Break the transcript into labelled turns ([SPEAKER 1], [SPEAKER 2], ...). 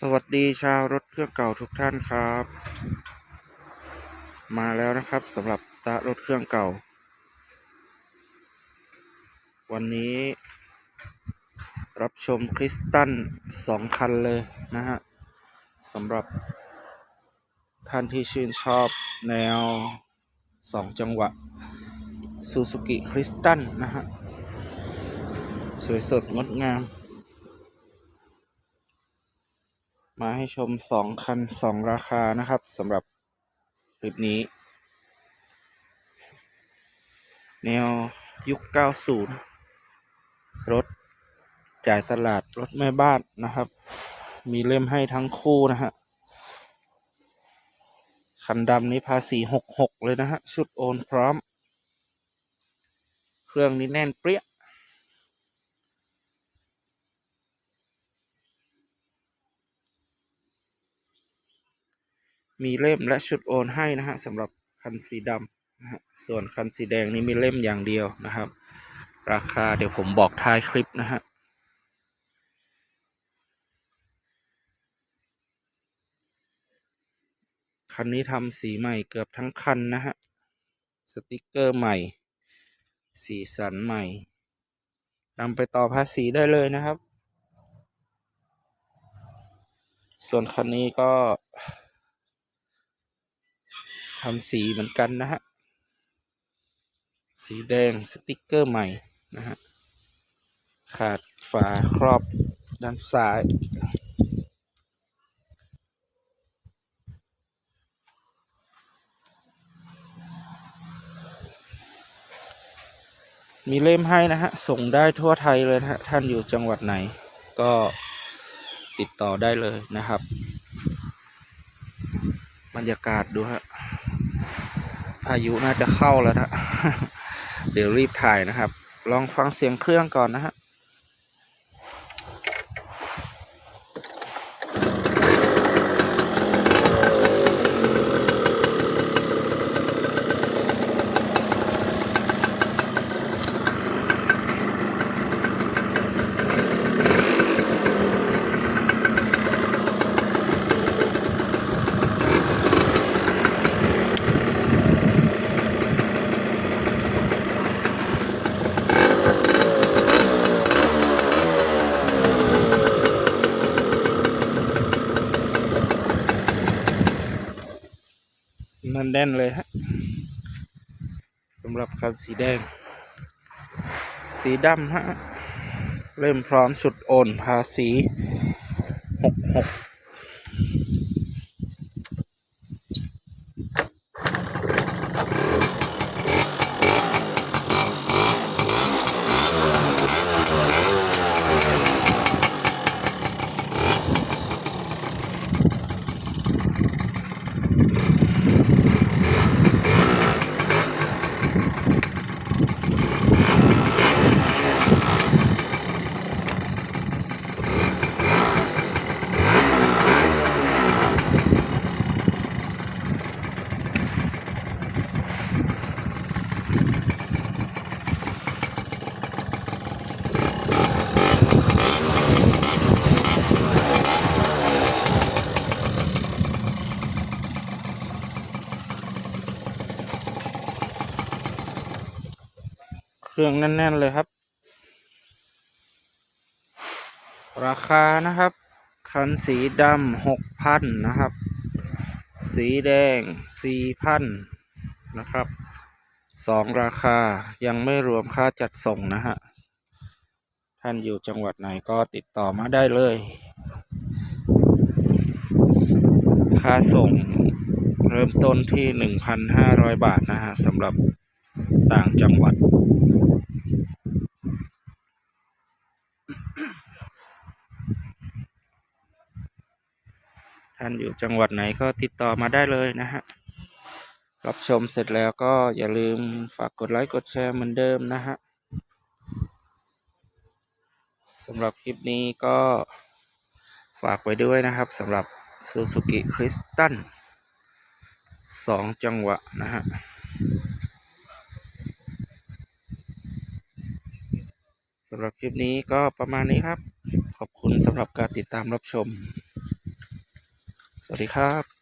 [SPEAKER 1] สวัสดีชาวรถเครื่องเก่าทุกท่านครับ มาแล้วนะครับสำหรับตะรถเครื่องเก่า วันนี้ รับชมคริสตันสองคันเลยนะฮะสำหรับ ท่านที่ชื่นชอบแนวสองจังหวะซูซูกิคริสตันนะฮะ สวยสดงดงาม มาให้ชมสองคันสองราคานะครับสำหรับคลิปนี้ แนวยุค 90 รถจ่ายตลาดรถแม่บ้านนะครับ มีเล่มให้ทั้งคู่นะฮะ คันดำนี้ภาษี66 เลยนะฮะ ชุดโอนพร้อม เครื่องนี้แน่นเปรี้ย มีเล่มและชุดโอนให้นะฮะสำหรับคันสีดำนะฮะส่วนคันสีแดงนี่มีเล่มอย่างเดียวนะครับ ราคาเดี๋ยวผมบอกท้ายคลิปนะฮะคันนี้ทำสีใหม่เกือบทั้งคันนะฮะสติกเกอร์ใหม่ สีสันใหม่นำไปต่อภาษีได้เลยนะครับ ส่วนคันนี้ก็ ทำสีเหมือนกันนะฮะ สีแดงสติกเกอร์ใหม่นะฮะ ขาดฝาครอบด้านซ้ายมีเล่มให้นะฮะ ส่งได้ทั่วไทยเลยนะฮะ ท่านอยู่จังหวัดไหน ก็ติดต่อได้เลยนะครับ บรรยากาศดูฮะ พายุน่าจะเข้าแล้วนะเดี๋ยวรีบถ่ายนะครับ ลองฟังเสียงเครื่องก่อนนะฮะ นันแน่นเลยฮะสำหรับคันสีแดง สีดำฮะ เริ่มพร้อมสุดโอนภาษีหกหก เครื่องแน่น ๆ เลยครับ ราคานะครับ คันสีดำหกพันนะครับ สีแดงสี่พันนะครับสองราคายังไม่รวมค่าจัดส่งนะฮะ ท่านอยู่จังหวัดไหนก็ติดต่อมาได้เลย ค่าส่งเริ่มต้นที่หนึ่งพันห้าร้อยบาทนะฮะสำหรับต่างจังหวัดานอยู่จังหวัดไหนก็ติดต่อมาได้เลยนะฮะรับชมเสร็จแล้วก็อย่าลืมฝากกดไลค์กดแชร์เหมือนเดิมนะฮะสำหรับคลิปนี้ก็ฝากไว้ด้วยนะครับสำหรับ Suzuki Crystal สองจังหวะนะฮะสำหรับคลิปนี้ก็ประมาณนี้ครับ ขอบคุณสำหรับการติดตามรับชม สวัสดีครับ